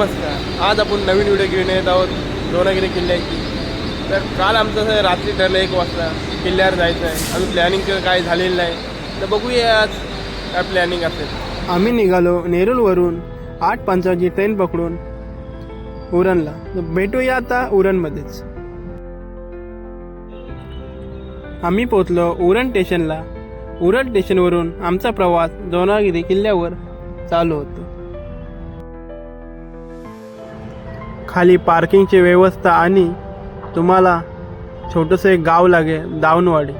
नमस्कार. आज आपण नवीन व्हिडिओ घेऊन येत आहोत दोनागिरी किल्ल्याची. तर काल आमचं असं रात्री ठरलं एक वाजता किल्ल्यावर जायचं आहे. अजून प्लॅनिंग काय झालेलं नाही. तर बघूया आज काय प्लॅनिंग असेल. आम्ही निघालो नेरूळवरून आठ पंचाची ट्रेन पकडून उरणला. तर भेटूया आता उरणमध्येच. आम्ही पोचलो उरण स्टेशनला उरण स्टेशनवरून आमचा प्रवास दोनागिरी किल्ल्यावर चालू होतो. खाली पार्किंगची व्यवस्था आणि तुम्हाला छोटंसं एक गाव लागेल दावणवाडी.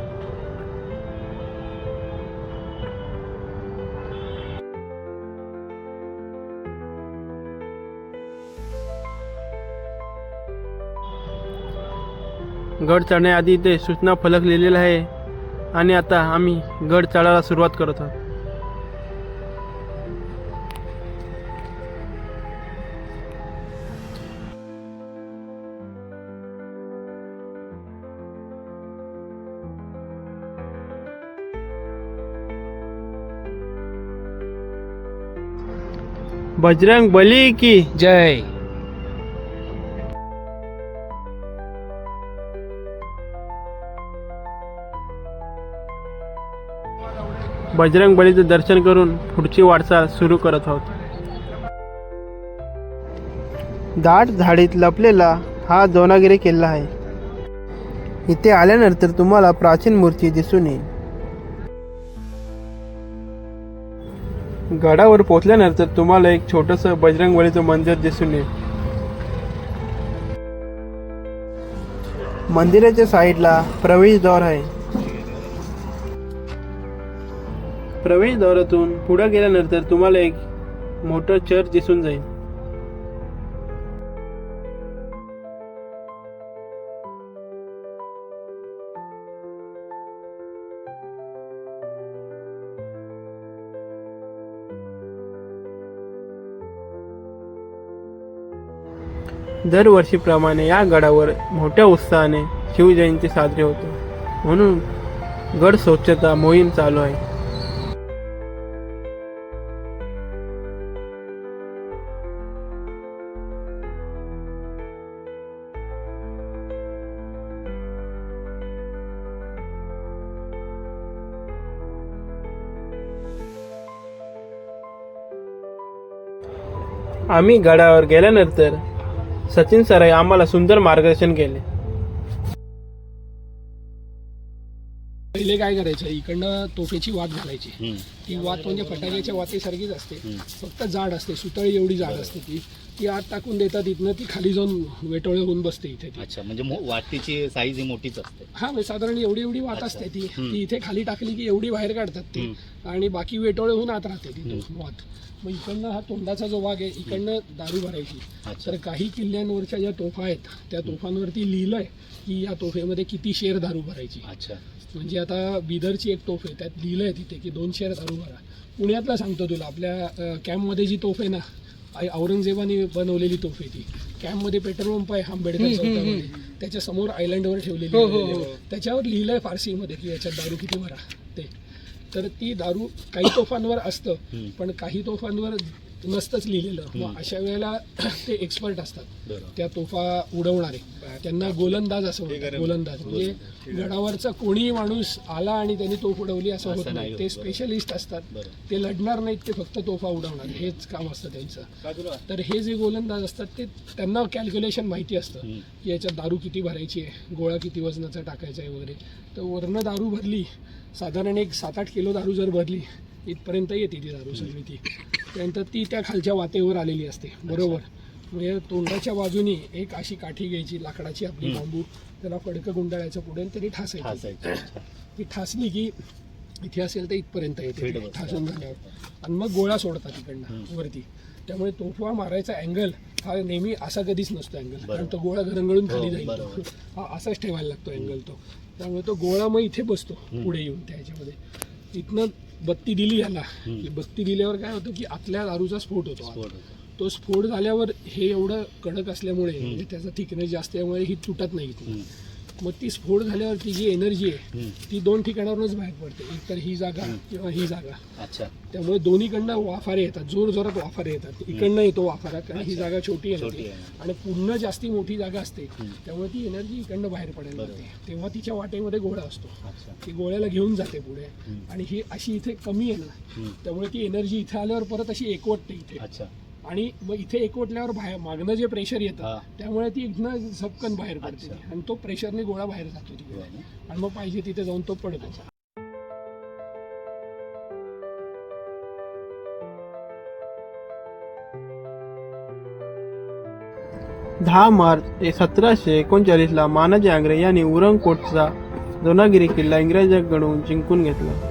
गड चढण्याआधी ते सूचना फलक लिहिलेला आहे आणि आता आम्ही गड चढायला सुरुवात करत आहोत. बजरंग बली की जय। बजरंग बलीचं दर्शन करून पुढची वाटचाल सुरू करत आहोत. दाट झाडीत लपलेला हा दोनागिरी किल्ला आहे. इथे आल्यानंतर तुम्हाला प्राचीन मूर्ती दिसून येईल. गडावर पोचल्यानंतर तुम्हाला एक छोटस बजरंगबलीचं मंदिर दिसून येईल. मंदिराच्या साईडला प्रवेशद्वार आहे. प्रवेशद्वारातून पुढे गेल्यानंतर तुम्हाला एक मोठं चर्च दिसून जाईल. दरवर्षीप्रमाणे या गडावर मोठ्या उत्साहाने शिवजयंती साजरी होते. म्हणून गड स्वच्छता मोहीम चालू आहे. आम्ही गडावर गेल्यानंतर सचिन सराय आम्हाला सुंदर मार्गदर्शन केले. पहिले काय करायचं? इकडनं तोफेची वात घालायची ती वात म्हणजे फटाक्याच्या वातीसारखीच असते. फक्त जाड असते सुतळी एवढी जाड असते ती. ती आत टाकून देतात इथनं ती खाली जाऊन वेटोळे होऊन बसते इथे ती. अच्छा म्हणजे मो- वाटीची साईज ही मोठीच असते. हा म्हणजे साधारण एवढी एवढी वात असते ती. ती इथे खाली टाकली की एवढी बाहेर काढतात ते. आणि बाकी वेटोळे होऊन आत राहते ती वात. मग इकडनं हा तोंडाचा जो भाग आहे इकडनं दारू भरायची. अच्छा. तर काही किल्ल्यांवरच्या ज्या तोफा आहेत त्या तोफांवरती लिहिलंय की या तोफेमध्ये किती शेर दारू भरायची. अच्छा. म्हणजे आता बिदरची एक तोफ आहे त्यात लिहिलं आहे तिथे की दोन शेअर दारू भरा पुण्यातला सांगतो तुला. आपल्या कॅम्पमध्ये जी तोफ आहे ना औरंगजेबाने बनवलेली तोफ आहे ती. कॅम्पमध्ये पेट्रोल पंप आहे आंबेडकर चौकामध्ये. त्याच्यासमोर आयलंडवर ठेवलेली आहे. त्याच्यावर लिहिलंय फारसीमध्ये की याच्यात दारू किती भरा. ते. तर ती दारू काही तोफांवर असतं पण काही तोफांवर नसतंच लिहिलेलं. अशा वेळेला ते एक्सपर्ट असतात. त्या तोफा उडवणारे. त्यांना गोलंदाज असं म्हणतात. गोलंदाज. म्हणजे गडावरचा कोणीही माणूस आला आणि त्यांनी तोफ उडवली असं होत नाही ते स्पेशलिस्ट असतात. ते लढणार नाहीत ते फक्त तोफा उडवणार. हेच काम असतं त्यांचं. तर हे जे गोलंदाज असतात ते त्यांना कॅल्क्युलेशन माहिती असतं. की याच्यात दारू किती भरायची आहे? गोळा किती वजनाचा टाकायचा आहे वगैरे. तर वरनं दारू भरली साधारण एक सात आठ किलो दारू जर भरली इथपर्यंत येते ती दारू सगळी ती. त्यानंतर ती त्या खालच्या वातेवर आलेली असते. बरोबर. म्हणजे तोंडाच्या बाजूनी एक अशी काठी घ्यायची लाकडाची आपली बांबू. त्याला फडकं गुंडाळायचं पुढे आणि तरी ठासायची. ती ठासली की इथे असेल तर इथपर्यंत येते. ठासून झाल्यावर. आणि मग गोळा सोडतात इकडनं वरती. त्यामुळे तोफा मारायचा अँगल हा नेहमी असा कधीच नसतो अँगल कारण तो गोळा घरंगळून खाली हो, जाईल. बरोबर. हा असाच ठेवायला लागतो अँगल तो. त्यामुळे तो गोळा मग इथे बसतो पुढे येऊन त्याच्यामध्ये इथनं बत्ती दिली याला की बत्ती दिल्यावर काय होतं की आतल्या दारूचा स्फोट होतो. तो स्फोट झाल्यावर हे एवढं कडक असल्यामुळे म्हणजे त्याचा थिकनेस जास्त त्यामुळे ही तुटत नाही. मग ती स्फोट झाल्यावरती जी एनर्जी आहे. ती दोन ठिकाणावरूनच बाहेर पडते. एक तर ही जागा किंवा ही जागा. अच्छा. त्यामुळे दोन्हीकडनं वाफारे येतात. जोर जोरात वाफारे येतात. इकडनं येतो वाफारा कारण ही जागा छोटी आहे. आणि पूर्ण जास्ती मोठी जागा असते. त्यामुळे ती एनर्जी इकडनं बाहेर पडायला. लागते. तेव्हा तिच्या वाटेमध्ये गोळा असतो. ती गोळ्याला घेऊन जाते पुढे. आणि ही अशी इथे कमी आहे ना. त्यामुळे ती एनर्जी इथे आल्यावर परत अशी एकवटते इथे. अच्छा. आणि मग इथे एकवटल्यावर बाहेर मागणं जे प्रेशर येतं. त्यामुळे ती इथनं झपकन बाहेर पडते. आणि तो प्रेशरने गोळा बाहेर जातो तिकडे हो ना? आणि मग पाहिजे तिथे जाऊन तो पडतो दहा मार्च सतराशे एकोणचाळीसला मानाजी आंग्रे यांनी उरंगकोटचा दोनागिरी किल्ला इंग्रजांकडून जिंकून घेतला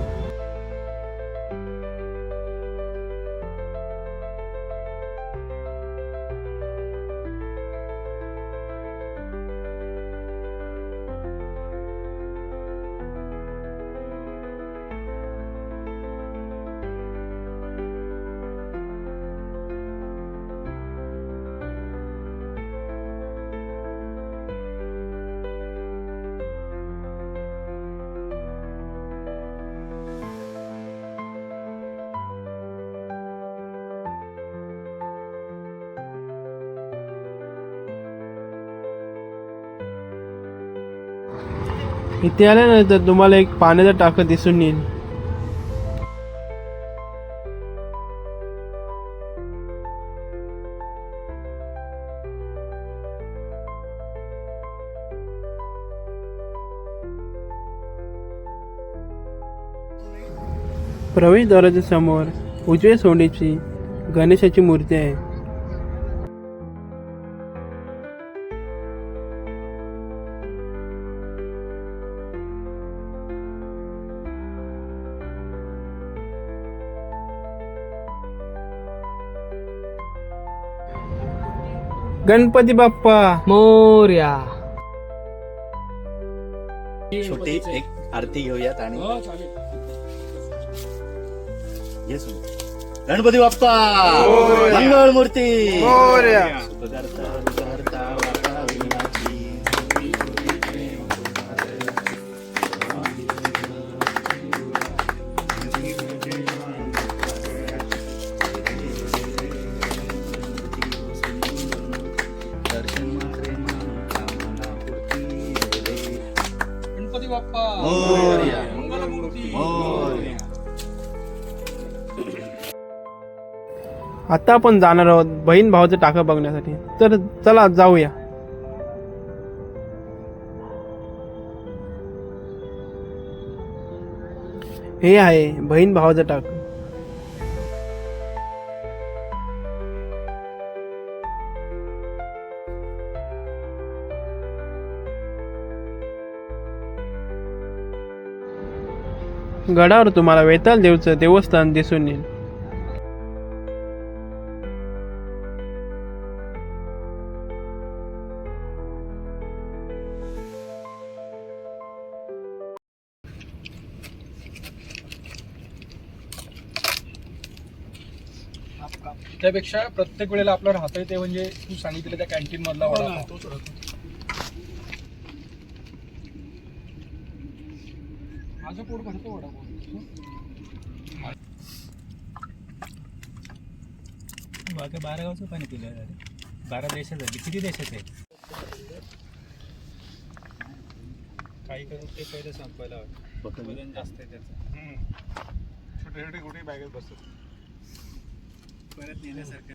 इथे आल्यानंतर तुम्हाला एक पाण्याचा टाकं दिसून येईल. प्रवेशद्वाराच्या समोर उजव्या सोंडीची गणेशाची मूर्ती आहे. गणपती बाप्पा. मोर्या. छोटी एक आरती घेऊयात आणि हो, गणपती बाप्पा. मंगळ मूर्ती मोरया. सुखकर्ता, बाप्पा. मोरया. मंगलमूर्ती. मोरया. आता आपण जाणार आहोत बहीण भावाचं टाकं बघण्यासाठी. तर चला जाऊया. हे आहे बहीण भावाचं टाकं. गडावर तुम्हाला वेताल देवचं देवस्थान दिसून येईल. त्यापेक्षा प्रत्येक वेळेला आपलं राहतंय ते म्हणजे तू सांगितलं त्या कॅन्टीन मधला हो माझं पोट भरतो वडापाव. बारा गावचं पाणी पिलं बारा देशाचं किती देशाचे काही करून ते पहिले संपवायला हवं. वजन जास्त आहे त्याचं. छोटे छोटे कुठे बॅगेत बसतो परत नेण्यासारखं.